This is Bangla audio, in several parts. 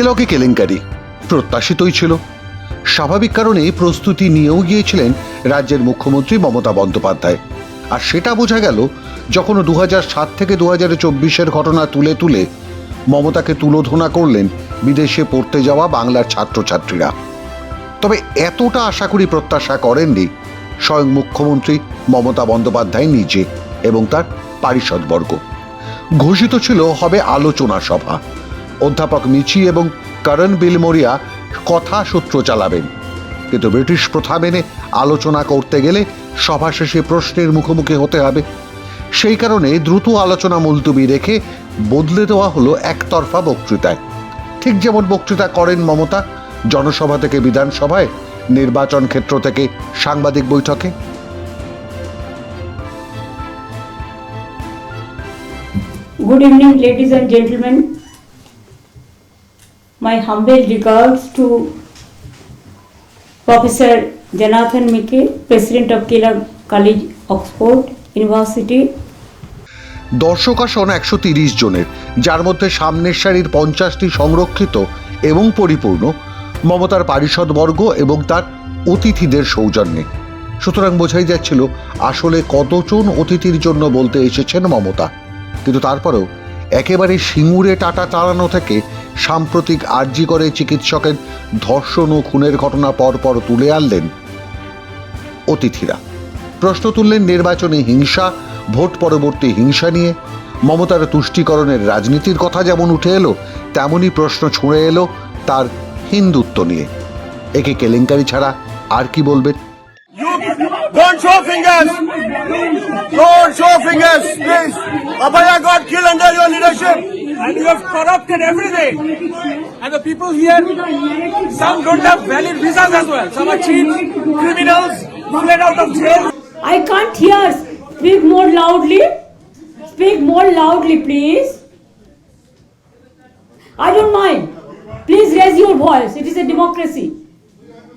কেলকে কেলেঙ্কারি। প্রত্যাশিতই ছিল। স্বাভাবিক কারণে প্রস্তুতি নিয়েও গিয়েছিলেন রাজ্যের মুখ্যমন্ত্রী মমতা বন্দ্যোপাধ্যায়। আর সেটা বোঝা গেল যখন দু সাত থেকে দু হাজার চব্বিশের ঘটনা তুলে তুলে মমতাকে তুলোধনা করলেন বিদেশে পড়তে যাওয়া বাংলার ছাত্রছাত্রীরা। তবে এতটা আশা করি প্রত্যাশা করেননি স্বয়ং মুখ্যমন্ত্রী মমতা বন্দ্যোপাধ্যায় নিজে এবং তার পারিষদবর্গ। ঘোষিত ছিল হবে আলোচনা সভা। অধ্যাপক মিচি এবং করণ বিলমোরিয়া কথা সূত্র চালাবেন। কিন্তু ব্রিটিশ প্রথা মেনে আলোচনা করতে গেলে সভা শেষে প্রশ্নের মুখোমুখি হতে হবে। সেই কারণে দ্রুত আলোচনা মুলতুবি রেখে বদলে দেওয়া হলো একতরফা বক্তৃতায়। ঠিক যেমন বক্তৃতা করেন মমতা জনসভা থেকে বিধানসভায় নির্বাচন ক্ষেত্র থেকে সাংবাদিক বৈঠকে। Good evening, ladies and gentlemen. My humble regards to Professor Jonathan Mickey, President of Keeler College, Oxford University. দর্শক আসন একশো তিরিশ জনের যার মধ্যে সামনের সারির পঞ্চাশটি সংরক্ষিত এবং পরিপূর্ণ মমতার পারিষদবর্গ এবং তার অতিথিদের সৌজন্যে সুতরাং বোঝাই যাচ্ছিল আসলে কতজন অতিথির জন্য বলতে এসেছেন মমতা কিন্তু তারপরেও একেবারে সিঙ্গুরে টাটা চালানো থেকে সাম্প্রতিক আর্জি করে চিকিৎসকের ধর্ষণ ও খুনের ঘটনা পরপর তুলে আনলেন অতিথিরা প্রশ্ন তুললেন নির্বাচনে হিংসা ভোট পরবর্তী হিংসা নিয়ে মমতার তুষ্টিকরণের রাজনীতির কথা যেমন উঠে এলো তেমনই প্রশ্ন ছুঁড়ে এলো তার হিন্দুত্ব নিয়ে একে কেলেঙ্কারি ছাড়া আর কি বলবেন don't show fingers. Don't show fingers, please. Abhaya got killed under your leadership. And you have corrupted everything. And the people here, some don't have valid visas as well. Some are cheap criminals, fled out of jail. I can't hear. Speak more loudly. Speak more loudly, please. I don't mind. Please raise your voice. It is a democracy.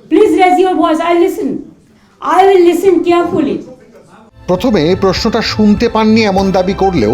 Please raise your voice. I listen. I will listen carefully. প্রথমে প্রশ্নটা শুনতে পাননি এমন দাবি করলেও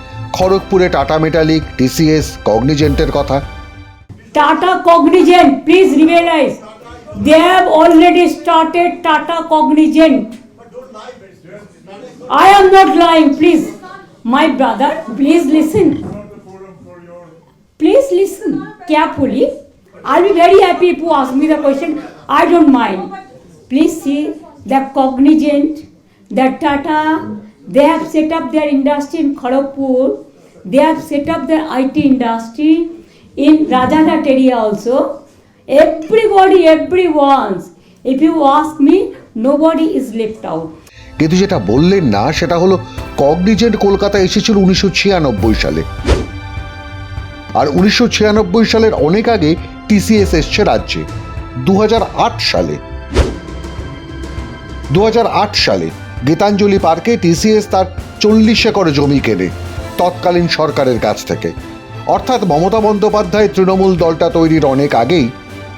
খড়গপুরে টাটা মেটালিক টিসিএস কগনিজেন্টের কথা Tata Cognizant, please realize, they have already started Tata Cognizant. I am not lying, please. My brother, please listen. Please listen carefully. I'll be very happy if you ask me the question. I don't mind. Please see the Cognizant, the Tata, they have set up their industry in Kharagpur. They have set up their IT industry in Rajaghat area also. Everybody, everyone's. If you ask me, nobody is left out. কিন্তু যেটা বললেন না সেটা হলো কগনিজেন্ট কলকাতা এসেছিল উনিশশো ছিয়ানব্বই সালে আর উনিশশো ছিয়ানব্বই সালের অনেক আগে টিসিএস এসছে রাজ্যে দুহাজার আট সালে দুহাজার আট সালে গীতাঞ্জলি পার্কে টিসিএস তার চল্লিশ একর জমি কেনে, তৎকালীন সরকারের কাছ থেকে। অর্থাৎ মমতা বন্দ্যোপাধ্যায় তৃণমূল দলটা তৈরির অনেক আগেই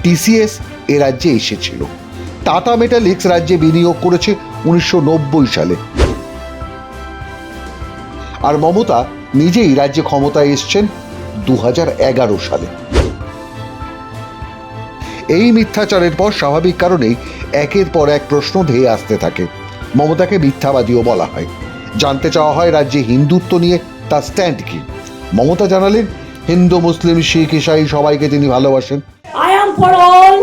টিসিএস এ রাজ্যে এসেছিল। টাটা মেটালিক্স রাজ্যে বিনিয়োগ করেছে উনিশশো নব্বই সালে। আর মমতা নিজেই রাজ্যে ক্ষমতায় এসছেন দু হাজার এগারো সালে। এই মিথ্যাচারের পর স্বাভাবিক কারণেই একের পর এক প্রশ্ন ধেয়ে আসতে থাকে। মমতাকে মিথ্যাবাদীও বলা হয়। জানতে চাওয়া হয় রাজ্যে হিন্দুত্ব নিয়ে তার স্ট্যান্ড কি। মমতা জানালেন, হিন্দু, মুসলিম, শিখ, ইসাই সবাইকে তিনি ভালোবাসেন। I am for all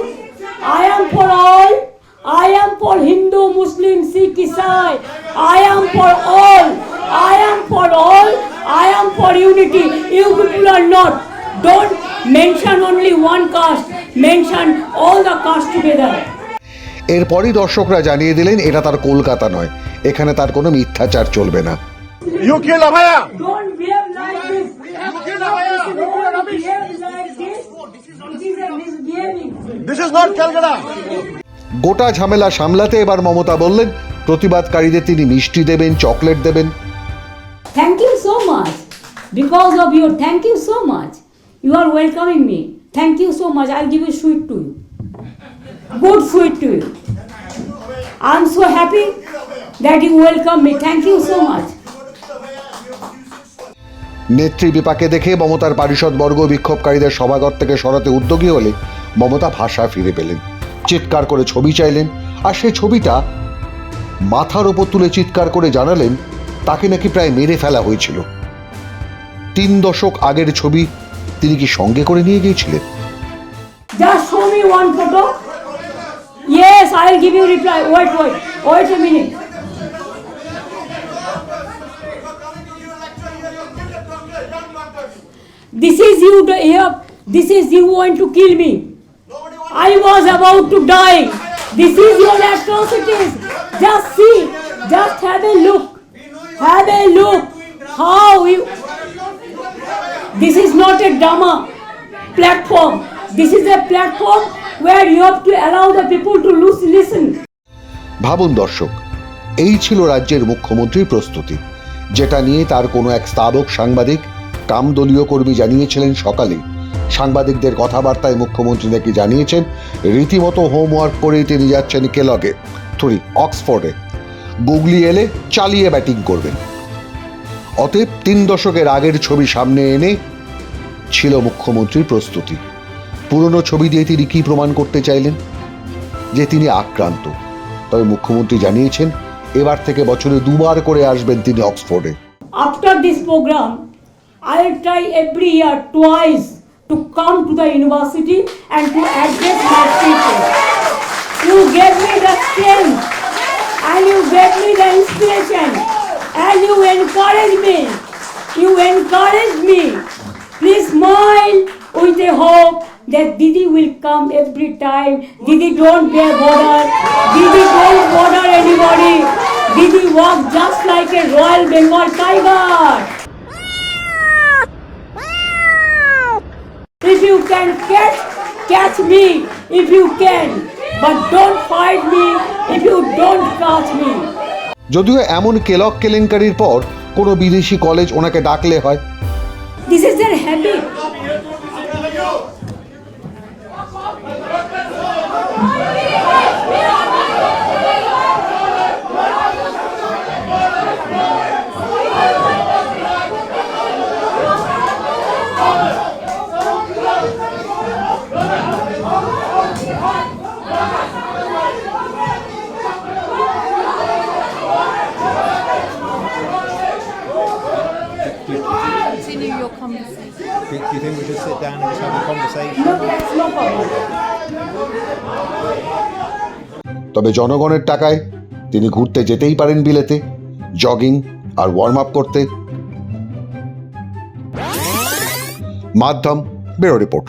I am for all I am for Hindu, Muslim, Sikh, Isai. I am for all I am for all I am for unity you people are not don't mention only one caste mention all the caste together এরপরই দর্শকরা জানিয়ে দিলেন এটা তার কলকাতা নয়। এখানে তার কোনো মিথ্যাচার চলবে না। গোটা ঝামেলা সামলাতে এবার মমতা বললেন প্রতিবাদকারীদের তিনি মিষ্টি দেবেন চকলেট দেবেন। Thank you so much because of your thank you so much you are welcoming me thank you so much I give sweet to Good sweet to you. I'm so happy that you welcome me. Thank you so much. নেত্রী বিপাকে দেখে মমতার পারিষদ বর্গ বিক্ষোভকারীদের সভাঘর থেকে সরাতে উদ্যোগী হলে মমতা ভাষা ফিরে পেলেন চিৎকার করে ছবি চাইলেন আর সেই ছবিটা মাথার ওপর তুলে চিৎকার করে জানালেন তাকে নাকি প্রায় মেরে ফেলা হয়েছিল তিন দশক আগের ছবি তিনি কি সঙ্গে করে নিয়ে গিয়েছিলেন Just show me one photo. Yes, I'll give you reply. Wait, wait, wait a minute. This is you here. This is you want to kill me. I was about to die. This is your atrocities. Just see. Just have a look. Have a look. How you. This is not a drama platform. This is a platform ভাবুন দর্শক, এই ছিল রাজ্যের মুখ্যমন্ত্রীর প্রস্তুতি, যেটা নিয়ে তার কোনো এক স্তাবক সাংবাদিক কাম দলীয় কর্মী জানিয়েছিলেন সকালে। সাংবাদিকদের কথাবার্তায় মুখ্যমন্ত্রী নাকি জানিয়েছেন, রীতিমতো হোমওয়ার্ক করেই তিনি যাচ্ছেন কেলগে, থরি, অক্সফোর্ডে। গুগলি এলে চালিয়ে ব্যাটিং করবেন। অতএব তিন দশকের আগের ছবি সামনে এনে ছিল মুখ্যমন্ত্রীর প্রস্তুতি। পুরনো ছবি দিয়ে তিনি কি প্রমাণ করতে চাইলেন? যে তিনি আক্রান্ত। তবে মুখ্যমন্ত্রী জানিয়েছেন, এবার থেকে বছরে দুবার করে আসবেন তিনি অক্সফোর্ডে। After this programme I try every year twice to come to the university and to address my teacher you gave me the strength and you gave me the inspiration and you encourage me you encourage me please smile with a hope that Didi will come every time. Didi don't bear border. Didi don't bother anybody. Didi walk just like a Royal Bengal tiger. If you can catch, catch me if you can. But don't fight me if you don't catch me. যদিও এমন কেলক কেলেঙ্কারির পর কোনো বিদেশি কলেজ ওনাকে ডাকলে হয় This is their. Your conversation. Do do you think we should sit down and just have a conversation? No, that's no তবে জনগণের টাকায় তিনি ঘুরতে যেতেই পারেন বিলেতে জগিং আর ওয়ার্ম আপ করতে মাধ্যম ব্যুরো রিপোর্ট